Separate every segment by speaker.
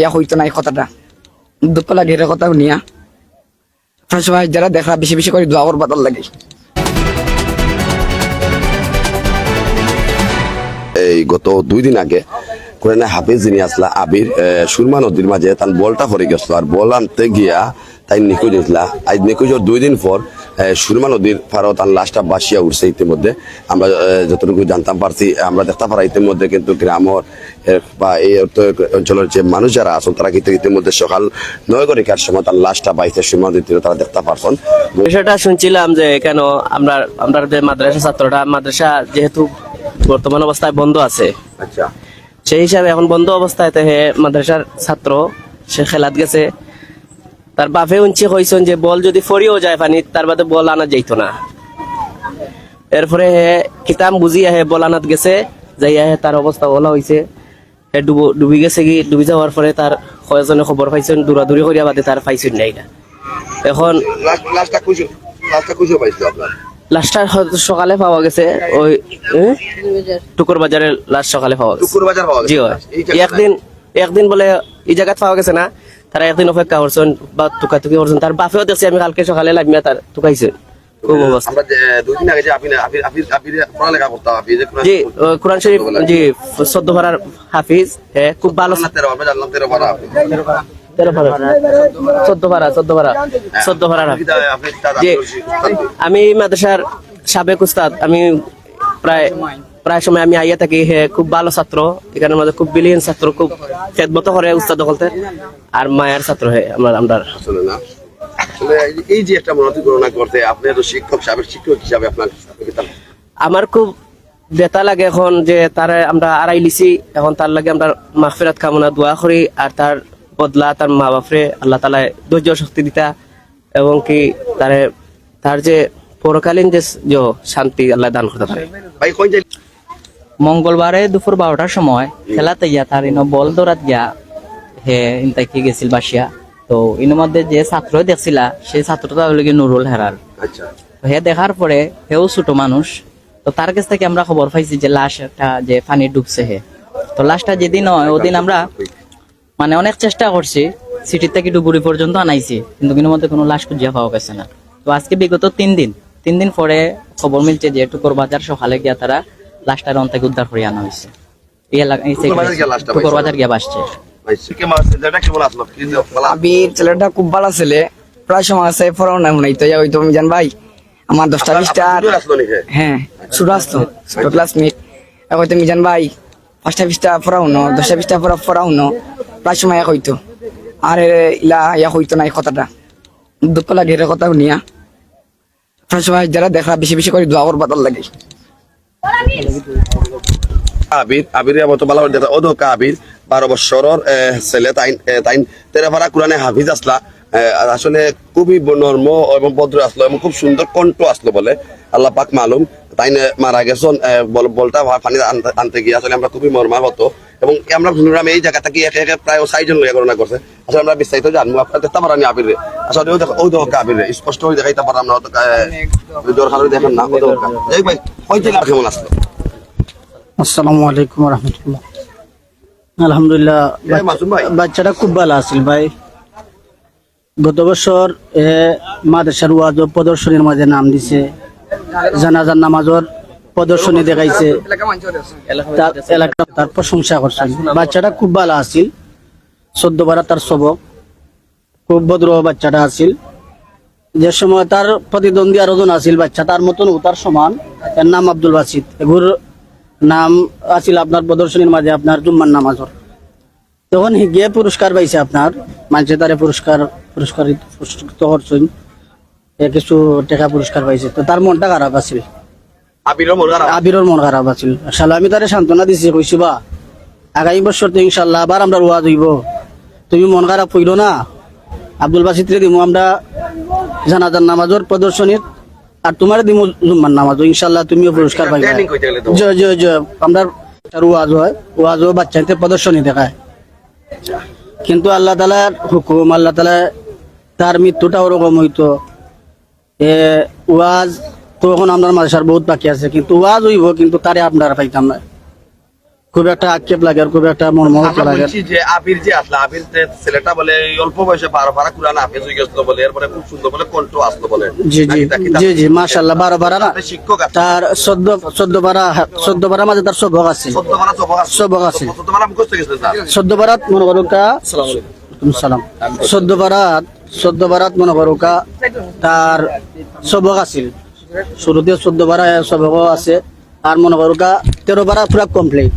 Speaker 1: ইয়া হইতো না এই কথাটা। দুঃখ লাগে এর কথা শুনিয়া আপনার সবাই যারা দেখা বেশি বেশি করে দোয়া করবার লাগে।
Speaker 2: এই গত দুই দিন আগে কোরআনে হাফিজ যিনি আসলা, আবির সুরমা নদীর মাঝে তার বলটা পরে গেছিল। আর বল আনতে গিয়া তাই নিখোঁজ হয়েছিল। আজ নিখোঁজের দুই দিন পর সুরমা নদীর পারও আর লাশটা বাসিয়া উঠছে ইতিমধ্যে। আমরা যতটুকু জানতাম পারছি আমরা দেখতে পারা ইতিমধ্যে কিন্তু গ্রামর বা এই অঞ্চলের যে মানুষ যারা আছেন তারা কিন্তু ইতিমধ্যে সকাল নয় ঘটিকার সময় তার লাশটা বাইতে সুরমা নদীর তীরে তারা দেখতে পারছেন।
Speaker 3: বিষয়টা শুনছিলাম যে কেন আমরা আমরা যে মাদ্রাসা ছাত্রটা মাদ্রাসা যেহেতু বর্তমান অবস্থায় বন্ধ আছে।
Speaker 2: আচ্ছা।
Speaker 3: সেই হিসাবে এখন বন্ধ অবস্থায় মাদ্রাসার ছাত্র সে খেলাত গেছে। তার বাপে উঞ্চি কইছেন যে বল যদি ফরিও যায় পানি তার বাদে বল আনা যাইতো না। এরপরে হে কিতাম বুঝি আহে বল আনাত গেছে যাইয়া হে তার অবস্থা বলা হয়েছে হে ডুবো ডুবি গেছে কি ডুবি যাওয়ার পরে তার কয়েকজনে খবর পাইছেন দূরাদূরি করিয়া বাদে তার পাইছেন নাই না। এখন সকালে পাওয়া গেছে ওই টুকুর বাজারের লাশ সকালে পাওয়া গেছে।
Speaker 2: বাজার
Speaker 3: জি? একদিন একদিন বলে এই জায়গাত পাওয়া গেছে না? তারা একদিন অপেক্ষা করছেন বা টুকাটুকি করছেন। তার বাপেও দেখছি আমি কালকে সকালে লাগমিয়া তার টুকাইছে খুব অবস্থা।
Speaker 2: আমরা যে দুই দিন আগে যে আপনি আপনি আপনি আপনি পড়ালেখা করতাম আপনি যে কোরআন
Speaker 3: জি ও, কোরআন শরীফ জি চোদ্দ ভাড়ার হাফিজ এ, খুব ভালো
Speaker 2: না তেরো আমরা জানলাম তেরো পারা আপনি
Speaker 3: তেরো ভাড়া চোদ্দ ভাড়া চোদ্দ ভাড়া চোদ্দ ভাড়ার হাফিজ।
Speaker 2: আপনি দাদা
Speaker 3: জি আমি মাদ্রাসার সাবেক উস্তাদ আমি প্রায় প্রায় সময় আমি আইয়া থাকি হে খুব ভালো ছাত্র। এখানের মধ্যে খুব বিলিয়ন ছাত্র খুব খেদমত করে উস্তাদ বলতে আর মায়ের ছাত্র হে আমরা আমরা
Speaker 2: এই- যে একটা মনতি করতে আপনি তো শিক্ষক সাবেক শিক্ষক হিসাবে আপনার
Speaker 3: আমার খুব বেতা লাগে এখন যে তার আমরা আড়াই লিছি। এখন তার লাগে আমরা মাহফিরাত কামনা দোয়া করি। আর তার বদলা তার মা বাপরে আল্লাহ তালা ধৈর্য শক্তি দিতা। এবং কি তারে তার যে পরকালীন যে শান্তি আল্লাহ দান করতে পারে।
Speaker 4: মঙ্গলবারে দুপুর বারোটার সময় খেলাতে গিয়া তার ইনো বল দৌড়াত গিয়া হে ইনতাকি গেছিল বাসিয়া। তো ইনোর মধ্যে যে ছাত্র দেখছিলা সেই ছাত্রটা হলো কি নুরুল হেরার।
Speaker 2: আচ্ছা।
Speaker 4: হে দেখার পরে হেও ছোট মানুষ। তো তার কাছ থেকে আমরা খবর পাইছি যে লাশ একটা যে পানি ডুবছে হে। তো লাশটা যেদিন হয় ওদিন আমরা মানে অনেক চেষ্টা করছি সিটির থেকে ডুবুরি পর্যন্ত আনাইছি কিন্তু কিন্তু মধ্যে কোনো লাশ খুঁজিয়া পাওয়া গেছে না। তো আজকে বিগত তিন দিন তিন দিন পরে খবর মিলছে যে টুকর বাজার সকালে গিয়া তারা লাশটার অন্তে উদ্ধার করে আনা হয়েছে
Speaker 2: বাজার গিয়া লাশটা
Speaker 4: বাসছে।
Speaker 1: ছেলেটা খুব ভালো ছেলে। প্রায় সময় আছে না মনে ওই তো আমি জান ভাই আমার দশটা বিশটা
Speaker 2: আসলো নাকি?
Speaker 1: হ্যাঁ ছোট আসতো ছোট ক্লাসমেট এখন তুমি জান ভাই পাঁচটা বিশটা পড়াও ন দশটা বিশটা ন প্রায় সময় এক হইতো। আর ইলা ইয়া হইতো না এই কথাটা। দুঃখ লাগে এর কথা শুনিয়া। আপনার সবাই যারা দেখা বেশি বেশি করে দোয়া করবার লাগে।
Speaker 2: আবির আবির মতো ভালো দেখা তো আবির বারো বছরের ছেলে তাই তাই তেরে ভাড়া কোরআনে হাফিজ আসলা। আসলে খুবই নর্ম এবং ভদ্র আসলো এবং খুব সুন্দর কণ্ঠ আসলো বলে। আল্লাহ পাক মালুম। তাই মারা গেছেন বলটা পানি আনতে- আনতে গিয়ে। আসলে আমরা খুবই মর্মাহত। এবং আমরা শুনলাম এই জায়গা থেকে একে একে প্রায় সাইজন লইয়া গণনা করছে আসলে আমরা বিস্তারিত জানব। আপনার দেখতে পারানি আবির। রে আসলে ওই দেখো ওই দেখো আবির। রে স্পষ্ট হয়ে দেখাইতে পারলাম না খালি দেখেন না ওই দেখো এই ভাই হয়তো কেমন আসলো?
Speaker 5: আসসালামু আলাইকুম রহমতুল্লাহ। আলহামদুলিল্লাহ
Speaker 2: মাসুম
Speaker 5: বাচ্চাটা খুব ভালো আছিল ভাই। গত বছর, এ, মাদ্রাসার ওয়াজ প্রদর্শনীর মাঝে নাম দিছে। জানাজার নামাজর প্রদর্শনী দেখাইছে। এলাকা তার প্রশংসা করছেন। বাচ্চাটা খুব ভালো আছিল। চোদ্দ বারা তার সবক। খুব ভদ্র বাচ্চাটা আছিল। যে সময় তার প্রতিদ্বন্দ্বী আরও জন আছিল বাচ্চা, তার মতন ও তার সমান। এর নাম আব্দুল বাসিদ। এগুর নাম আছিল আপনার প্রদর্শনীর মাঝে আপনার জুম্মার নামাজর। তখন গিয়ে পুরস্কার পাইছে আপনার মানুষে তারে পুরস্কার পুরস্কারিত পুরস্কৃত করছেন কিছু টাকা পুরস্কার পাইছে। তো তার মনটা খারাপ আছিল। আবিরর মন খারাপ? আছিল। আসলে আমি তারে সান্ত্বনা দিছি কইছি বা আগামী বছর তো ইনশাল্লাহ আবার আমরা রোয়া দিব তুমি মন খারাপ হইল না। আব্দুল বাসিত্রে দিমু আমরা জানাজার নামাজর প্রদর্শনীর আর তোমার দিমু জুম্মার নামাজও। ইনশাল্লাহ তুমিও পুরস্কার পাইবে। জয় জয় জয়। আমরা ওয়াজ হয় ওয়াজও বাচ্চাদের প্রদর্শনী দেখায়। কিন্তু আল্লাহ তালার হুকুম, আল্লাহ তালা তার মৃত্যুটা ওরকম হইতো। এ, ওয়াজ তো এখন আপনার মাদ্রাসার বহুত বাকি আছে, কিন্তু ওয়াজ হইব, কিন্তু তারে আপনারা পাইতাম না। খুব একটা আক্ষেপ লাগে আর খুব একটা মর্মাহত
Speaker 2: আমরা
Speaker 5: লাগে।
Speaker 2: যে আবির যে আসলো আবির যে ছেলেটা বলে অল্প বয়সে বারো ভাড়া কুরান হাফেজ হয়ে গেছিল বলে এরপরে খুব সুন্দর বলে কণ্ঠ আসলো বলে।
Speaker 5: জি জি জি জি মাশাল্লাহ বারো বারা না?
Speaker 2: তার শিক্ষক
Speaker 5: তার চোদ্দ চোদ্দ বারা চোদ্দ বারা মাঝে তার সবক আছে।
Speaker 2: ভাড়া সবক আছে।
Speaker 5: সবক আছে।
Speaker 2: চোদ্দ ভাড়া মুখস্থ গেছে স্যার
Speaker 5: চোদ্দ বারাত মনে করো কা ওয়ালাইকুম সালাম। চোদ্দ বারাত চোদ্দ বারাত মনে করো কা তার সবক আছিল। শুরুতে চোদ্দ বারা সবক আছে আর মনে করো কা তেরো বারা পুরা কমপ্লিট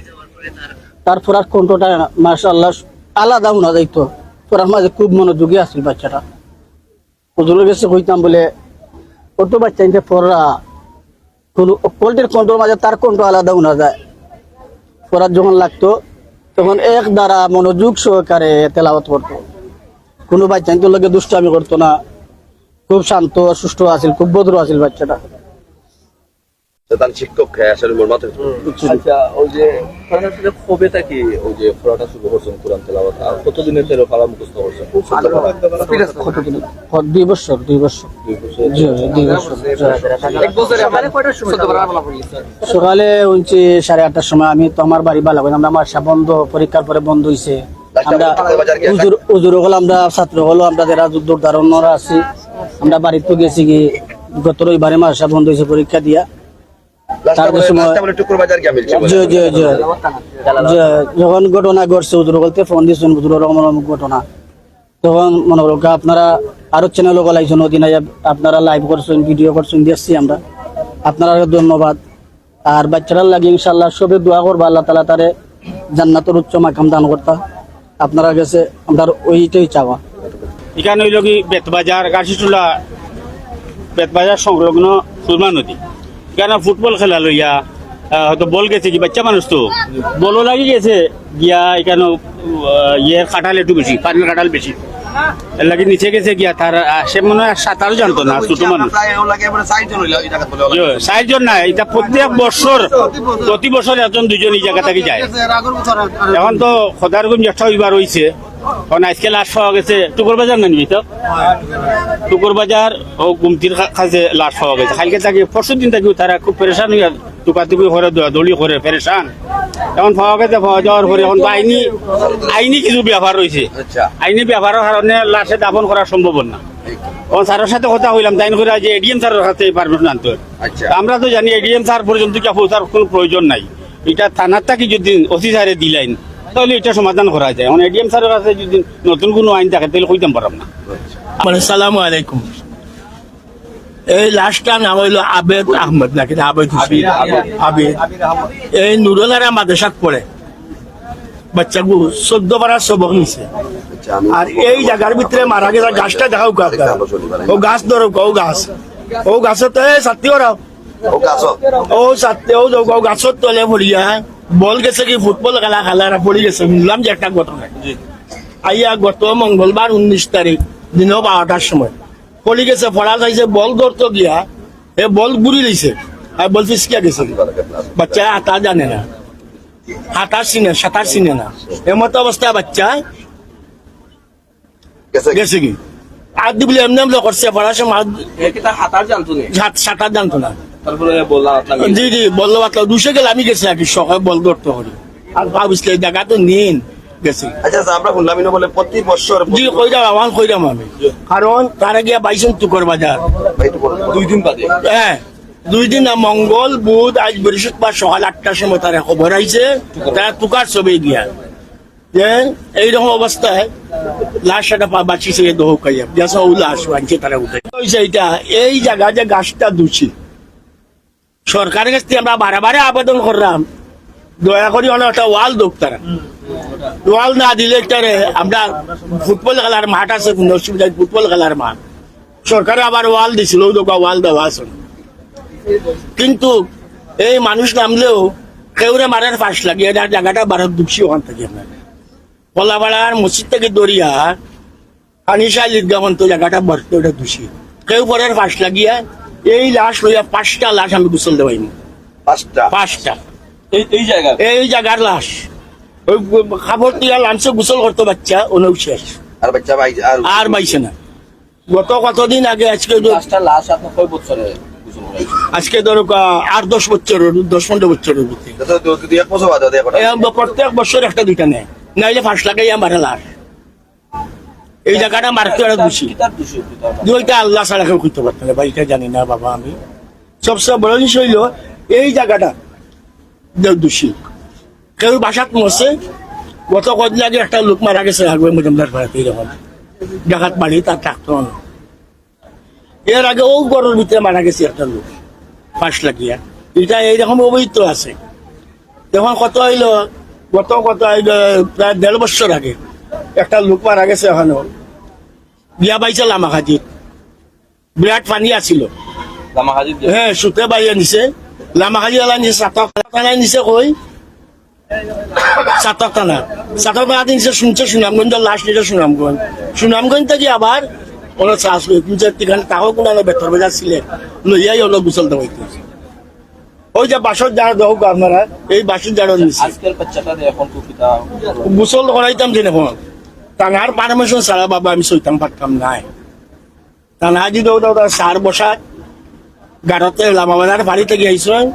Speaker 5: তার পড়ার কণ্ঠটা মার্শাল্লাহ আলাদা শোনা যাইতো। পড়ার মাঝে খুব মনোযোগী আছিল বাচ্চাটা। হুজুরের কাছে কইতাম বলে কত বাচ্চা ইনতে পড়া কোনো কোয়ালিটির কণ্ঠর মাঝে তার কণ্ঠ আলাদা শোনা যায়? পড়ার যখন লাগতো, তখন এক দ্বারা মনোযোগ সহকারে তেলাওয়াত করতো। কোনো বাচ্চা ইনতে লগে দুষ্টামি করতো না। খুব শান্ত সুষ্ঠ আছিল, খুব ভদ্র আছিল বাচ্চাটা।
Speaker 2: তার শিক্ষক হ্যাঁ, আসলে মোর মাথায়
Speaker 6: আচ্ছা ওই যে আসলে কবে থেকে ওই যে পড়াটা শুরু করছেন কোরআন তেলাওয়াত আর তেরো পালা মুখস্থ করছেন?
Speaker 5: কতদিন ও, দুই বছর দুই বছর।
Speaker 6: দুই বছর।
Speaker 5: জি জি, দুই বছর।
Speaker 1: এক বছরে আপনার চোদ্দ ভাড়া
Speaker 5: সকালে উনছি সাড়ে আটটার সময়। আমি তো আমার বাড়ি ভালো আমরা আমার বন্ধ পরীক্ষার পরে বন্ধ হয়েছে আমরা উজুর হল আমরা ছাত্র হলো আমরা যারা দূর ধারণরা আছি আমরা বাড়িতে গেছি কি গত রবিবারে মাসা বন্ধ হয়েছে পরীক্ষা দিয়া। যখন ঘটনা ঘটছে বলতে ফোন দিয়েছেন রকম ঘটনা। তখন মনে করো আপনারা আরও চ্যানেল গলাইছেন ওদিন আপনারা লাইভ করছেন ভিডিও করছেন দেখছি আমরা। আপনারা ধন্যবাদ। আর বাচ্চারা লাগে ইনশাল্লাহ সবে দোয়া করবা আল্লাহ তালা তারে জান্নাতের উচ্চ মাকাম দান করতা। আপনারা কাছে আমরা ওইটাই চাওয়া।
Speaker 7: এখানে হইল কি বেতবাজার গাছিটুলা বেতবাজার সংলগ্ন সুরমা নদী। এখানে ফুটবল খেলা লইয়া হয়তো বল গেছে কি বাচ্চা মানুষ তো বলও লাগি গেছে গিয়া এখানে ইয়ের কাঁঠাল একটু বেশি পানির কাঁঠাল বেশি লাগি নিচে গেছে গিয়া তার সে মনে হয় সাঁতারও জানতো না ছোট মানুষ ইয়ে, চারজন নাই এটা প্রত্যেক বছর প্রতি বছর একজন দুজন এই জায়গা থেকে যায় এখন তো খদারগুন জ্যেষ্ঠ হইবার হইছে এখন আজকে লাশ পাওয়া গেছে টুকুর বাজার না নিবি তো টুকুর বাজার ও গুমতির কাছে লাশ পাওয়া গেছে। কালকে থাকি পরশু দিন থাকি তারা খুব পেরেশান হইয়া টুকাটুকি করে দৌড়ি করে পেরেশান। এখন পাওয়া গেছে পাওয়া যাওয়ার পরে এখন আইনি আইনি কিছু ব্যবহার রয়েছে।
Speaker 2: আচ্ছা।
Speaker 7: আইনি ব্যবহারের কারণে লাশে দাফন করা সম্ভব না। এখন স্যারের সাথে কথা হইলাম তাই করে যে এডিএম স্যারের কাছে পারমিশন আনতে
Speaker 2: আচ্ছা।
Speaker 7: আমরা তো জানি এডিএম স্যার পর্যন্ত কি পৌঁছার কোনো প্রয়োজন নাই। এটা থানার থাকি যদি ওসি স্যারে দিলেন তাহলে এটা সমাধান করা যায়। এখন এডিএম স্যারের কাছে যদি নতুন কোনো আইন থাকে তাহলে কইতাম পারাম না?
Speaker 8: মানে সালামু আলাইকুম। এই লাস্টটা নাম হইল আবেদ আহমদ নাকি? আবেদ আবেদ এই নুরনারা মাদ্রাসাত পড়ে। বাচ্চাগু চোদ্দ বারা সবক নিছে।
Speaker 2: আচ্ছা
Speaker 8: আর এই জায়গার ভিতরে মারা গেছে গাছটা দেখাও ও গাছ ধরো ও গাছ। ও গাছত ছাত্রী ওরাও
Speaker 2: ও কাছো
Speaker 8: ও ছাত্রী ও গাছত তলে পড়িয়া বল গেছে কি ফুটবল খেলা খেলারা পড়ি গেছে শুনলাম যে একটা ঘটনা। আইয়া গত মঙ্গলবার উনিশ তারিখ দিন বারোটার সময়। পড়ি গেছে পড়া যাইছে বল ধরতো গিয়া এ বল ঘুরি লইছে আর বল ফিসকিয়া গেছে বাচ্চা হাতা জানে না। হাতার চিনে সাঁতার চিনে না। এমতো অবস্থা বাচ্চা
Speaker 2: গেছে
Speaker 8: কি? আর দিবলে এমনি এমনি করছে পড়ার সময়
Speaker 6: তার হাতার জানতো না?
Speaker 8: সাঁতার জানতো না।
Speaker 6: তারপরে বললাম আপনাকে
Speaker 8: জি জি বলল বাতলা দুশো গেলে আমি গেছি আর কি সকাল বল ধরতে আর ভাবিসলে দেখা তো নিন গেছি।
Speaker 2: আচ্ছা আচ্ছা, আমরা শুনলাম বলে প্রতি বছর
Speaker 8: জি কইরাম আমার কইরাম আমি? কারণ তারা গিয়া বাইছেন তুকর বাজার
Speaker 6: দুই দিন বাদে।
Speaker 8: হ্যাঁ দুই দিন মঙ্গল বুধ আজ বৃহস্পতিবার সকাল আটটার সময় তারা খবর আইছে। তারা তুকার ছবি গিয়া যে এইরকম অবস্থায় লাশ একটা পা বাঁচিছে দহ খাইয়া লাশ বাঁচছে তারা উঠে। এই জায়গা যে গাছটা দুছি সরকারের কাছ থেকে আমরা বারে আবেদন করলাম। দয়া করি অনেক একটা ওয়াল দোক তারা। ওয়াল না দিলে আমরা ফুটবল খেলার মাঠ আছে কোনো ফুটবল খেলার মাঠ। সরকারে আবার ওয়াল দিছিল দোকা ওয়াল দেওয়া আছে। কিন্তু এই মানুষ নামলেও কেউরে মারার ফাঁস লাগিয়ে এটা জায়গাটা বারত দুঃখী ওখান থেকে। আপনার কলাপাড়ার মসজিদ থেকে দরিয়া আনিসা ঈদগাহ জায়গাটা বরতে ওটা দূষী। কেউ পরের ফাঁস লাগিয়া এই লাশ লইয়া পাঁচটা লাশ আমি গুছল দেওয়াইনি।
Speaker 2: পাঁচটা?
Speaker 8: পাঁচটা।
Speaker 6: এই জায়গা
Speaker 8: এই জায়গার লাশ। ওই খাবার দিয়া লাঞ্চে গোসল করতো বাচ্চা ওনাও শেষ।
Speaker 2: আর বাচ্চা ভাই আর
Speaker 8: আর পাইছে না। গত কতদিন আগে আজকে তো-
Speaker 6: পাঁচটা লাশ আপনার কয় বছরে
Speaker 8: আজকে ধরো আট দশ বছরের দশ পনেরো বছরের
Speaker 2: বছর
Speaker 8: প্রত্যেক বছর একটা দুইটা নেয়। নাইলে ফাঁস লাগাইয়া মারে লাশ। এই জায়গাটা মারতে দোষী? দুইটা আল্লাহ ছাড়া কেউ করতে পারতো না এটা জানি না বাবা আমি। সবচেয়ে বড় জিনিস হইল এই জায়গাটা দোষী। কেউ বাসাত মরছে গত কদিন আগে একটা লোক মারা গেছে আগবে মজুমদার পাড়াতে এরকম ডাকাত বাড়ি তার আনো। এর আগে ও গরুর ভিতরে মারা গেছে একটা লোক ফাঁস লাগিয়া এটা এইরকম অবৈধ আছে। যখন কত হইল গত কত হইল প্রায় দেড় বছর আগে একটা লোক মারা গেছে এখনও। বিয়া পাইছে লামাখাজিত। বিরাট পানি আছিল। হ্যাঁ সুতে বাইয়া নিছে। লামাখাজি এলা নিছে চাতক টানাই নিছে কই? চাতক টানা চাতক টানা নিছে শুনছে সুনামগঞ্জ লাশ নিছে সুনামগঞ্জ। সুনামগঞ্জ থেকে আবার ওরা চাষ লই কিন্তু এখানে তাও কোনো বেতর বাজার ছিলেন লইয়াই হলো গুছল দেওয়াইতে ওই যে বাসর যারা দেহ আপনারা এই বাসর যারা নিছে। গোসল করাইতাম এখন। টাঙার পারমিশন ছাড়া বাবা আমি সইতাম পারতাম নাই টানা যদি ওটা সার বসা গাড়তে লামাবাজার বাড়ি থেকে আইসলেন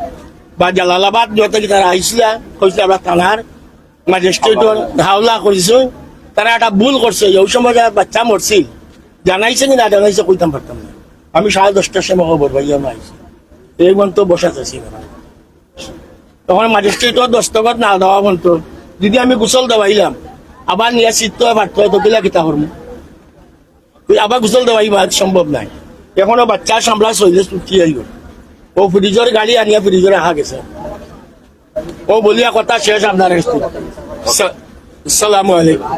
Speaker 8: বা জালালাবাদ যত কি তারা আইসলা, কইসলে আমরা থানার ম্যাজিস্ট্রেটর হাওলা করেছে। তারা একটা ভুল করছে ওই সময় বাচ্চা মরছিল। জানাইছে কি না জানাইছে কইতাম পারতাম না। আমি সাড়ে দশটার সময় খবর পাই, আমি আইসি এই মন্ত বসা চাইছি তখন ম্যাজিস্ট্রেটর দস্তখত না দেওয়া মন্ত যদি আমি গোসল দেওয়াইলাম আবার নিয়ে চিত্ত পারতো তো কিলা কিতা করব আবার গুসল দেওয়াই সম্ভব নাই। এখনও বাচ্চা সামলা চলে চুটি আইল ও ফ্রিজের গাড়ি আনিয়া ফ্রিজের আহা গেছে। ও বলিয়া কথা শেষ আপনার সালামু আলাইকুম।